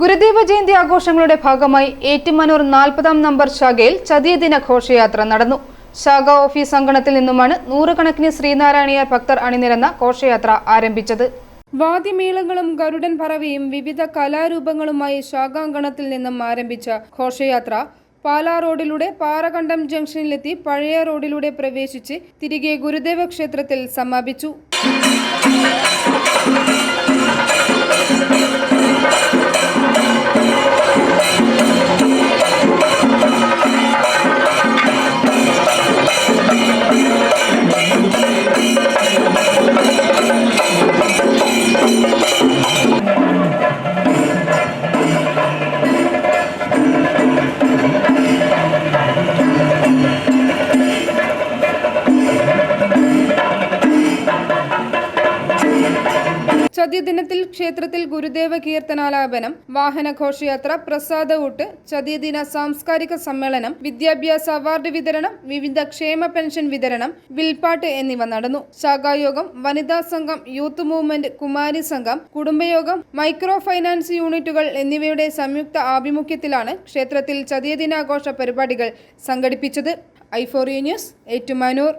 ഗുരുദേവ ജയന്തി ആഘോഷങ്ങളുടെ ഭാഗമായി ഏറ്റുമാനൂർ നാൽപ്പതാം നമ്പർ ശാഖയിൽ ചതിയദിന ഘോഷയാത്ര നടന്നു. ശാഖ ഓഫീസ് അങ്കണത്തിൽ നിന്നുമാണ് നൂറുകണക്കിന് ശ്രീനാരായണീയർ ഭക്തർ അണിനിരന്ന ഘോഷയാത്ര ആരംഭിച്ചത്. വാദ്യമേളങ്ങളും ഗരുഡൻ പറവയും വിവിധ കലാരൂപങ്ങളുമായി ശാഖാങ്കണത്തിൽ നിന്നും ആരംഭിച്ച ഘോഷയാത്ര പാലാ റോഡിലൂടെ പാറകണ്ടം ജംഗ്ഷനിലെത്തി പഴയ റോഡിലൂടെ പ്രവേശിച്ച് തിരികെ ഗുരുദേവ ക്ഷേത്രത്തിൽ സമാപിച്ചു. ചതിയദിനത്തിൽ ക്ഷേത്രത്തിൽ ഗുരുദേവ കീർത്തനാലാപനം വാഹനഘോഷയാത്ര പ്രസാദ ഊട്ട് ചതിയദിന സാംസ്കാരിക സമ്മേളനം വിദ്യാഭ്യാസ അവാർഡ് വിതരണം വിവിധ ക്ഷേമ പെൻഷൻ വിതരണം വിൽപ്പാട്ട് എന്നിവ നടന്നു. ശാഖായോഗം വനിതാ സംഘം യൂത്ത് മൂവ്മെന്റ് കുമാരി സംഘം കുടുംബയോഗം മൈക്രോ ഫൈനാൻസ് യൂണിറ്റുകൾ എന്നിവയുടെ സംയുക്ത ആഭിമുഖ്യത്തിലാണ് ക്ഷേത്രത്തിൽ ചതിയദിനാഘോഷ പരിപാടികൾ സംഘടിപ്പിച്ചത്. ഐഫോറിയ ന്യൂസ് ഏറ്റുമാനൂർ.